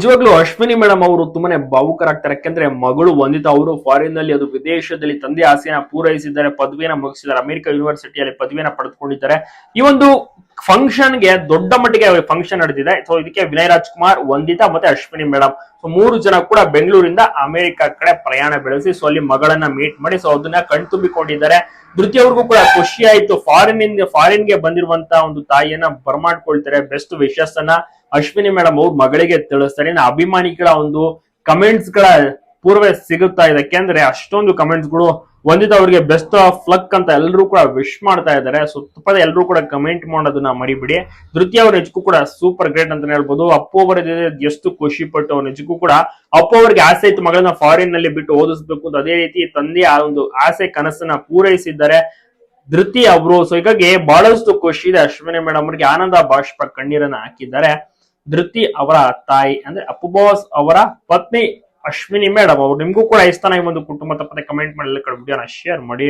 ನಿಜವಾಗ್ಲೂ ಅಶ್ವಿನಿ ಮೇಡಮ್ ಅವರು ತುಂಬಾನೇ ಭಾವುಕರಾಗ್ತಾರೆ. ಯಾಕಂದ್ರೆ ಮಗಳು ವಂದಿತಾ, ಅವರು ಫಾರಿನ್ನಲ್ಲಿ ಅದು ವಿದೇಶದಲ್ಲಿ ತಂದೆ ಆಸೆಯನ್ನ ಪೂರೈಸಿದ್ದಾರೆ, ಪದವಿಯನ್ನ ಮುಗಿಸಿದ್ದಾರೆ. ಅಮೆರಿಕ ಯೂನಿವರ್ಸಿಟಿಯಲ್ಲಿ ಪದವಿಯನ್ನ ಪಡೆದುಕೊಂಡಿದ್ದಾರೆ. ಈ ಒಂದು ಫಂಕ್ಷನ್ಗೆ ದೊಡ್ಡ ಮಟ್ಟಿಗೆ ಫಂಕ್ಷನ್ ನಡೆದಿದೆ. ಸೊ ಇದಕ್ಕೆ ವಿನಯ್ ರಾಜ್ಕುಮಾರ್, ವಂದಿತಾ ಮತ್ತೆ ಅಶ್ವಿನಿ ಮೇಡಮ್ ಸೊ ಮೂರು ಜನ ಕೂಡ ಬೆಂಗಳೂರಿಂದ ಅಮೆರಿಕ ಕಡೆ ಪ್ರಯಾಣ ಬೆಳೆಸಿ ಸೊ ಅಲ್ಲಿ ಮಗಳನ್ನ ಮೀಟ್ ಮಾಡಿ ಸೊ ಅದನ್ನ ಕಣ್ತುಂಬಿಕೊಂಡಿದ್ದಾರೆ ಧೃತಿ ಅವ್ರಿಗೂ ಕೂಡ ಖುಷಿ ಆಯ್ತು. ಫಾರಿನ್ ಇಂದ ಫಾರಿನ್ಗೆ ಬಂದಿರುವಂತ ಒಂದು ತಾಯಿಯನ್ನ ಬರ್ಮಾಡ್ಕೊಳ್ತಾರೆ. ಬೆಸ್ಟ್ ವಿಶಸ್ ಅನ್ನ ಅಶ್ವಿನಿ ಮೇಡಮ್ ಅವ್ರ ಮಗಳಿಗೆ ತಿಳಿಸ್ತಾರೆ. ಅಭಿಮಾನಿಗಳ ಒಂದು ಕಮೆಂಟ್ಸ್ಗಳ ಪೂರ್ವ ಸಿಗುತ್ತಾ ಇದೆ. ಯಾಕೆಂದ್ರೆ ಅಷ್ಟೊಂದು ಕಮೆಂಟ್ಸ್ಗಳು ಒಂದಿದ ಅವ್ರಿಗೆ ಬೆಸ್ಟ್ ಆಫ್ ಲಕ್ ಅಂತ ಎಲ್ಲರೂ ಕೂಡ ವಿಶ್ ಮಾಡ್ತಾ ಇದ್ದಾರೆ. ಸೊ ತುಪ್ಪದ ಎಲ್ಲರೂ ಕೂಡ ಕಮೆಂಟ್ ಮಾಡೋದನ್ನ ಮರಿಬಿಡಿ. ಧೃತಿ ಅವ್ರ ನಿಜಕ್ಕೂ ಕೂಡ ಸೂಪರ್ ಗ್ರೇಟ್ ಅಂತ ಹೇಳ್ಬೋದು. ಅಪ್ಪು ಅವರ ಎಷ್ಟು ಖುಷಿ ಪಟ್ಟು ಅವ್ರ ನಿಜಕ್ಕೂ ಕೂಡ ಅಪ್ಪು ಅವರಿಗೆ ಆಸೆ ಇತ್ತು ಮಗಳನ್ನ ಫಾರಿನ್ನಲ್ಲಿ ಬಿಟ್ಟು ಓದಿಸ್ಬೇಕು ಅಂತ. ಅದೇ ರೀತಿ ತಂದೆ ಆ ಒಂದು ಆಸೆ ಕನಸನ್ನ ಪೂರೈಸಿದ್ದಾರೆ ಧೃತಿ ಅವರು. ಸೊ ಹೀಗಾಗಿ ಬಹಳಷ್ಟು ಖುಷಿ ಇದೆ ಅಶ್ವಿನಿ ಮೇಡಮ್ ಅವರಿಗೆ. ಆನಂದ ಬಾಷ್ಪ ಕಣ್ಣೀರನ್ನ ಹಾಕಿದ್ದಾರೆ. ಧೃತಿ ಅವರ ತಾಯಿ ಅಂದ್ರೆ ಅಪ್ಪು ಬಾಸ್ ಅವರ ಪತ್ನಿ ಅಶ್ವಿನಿ ಮೇಡಮ್ ಅವರು, ನಿಮಗೂ ಕೂಡ ಐಸ್ತಾನ ಈ ಒಂದು ಕುಟುಂಬ ತಪ್ಪದೆ ಕಮೆಂಟ್ ಮಾಡಲಿಕ್ಕೆ ವಿಡಿಯೋನ ಶೇರ್ ಮಾಡಿ.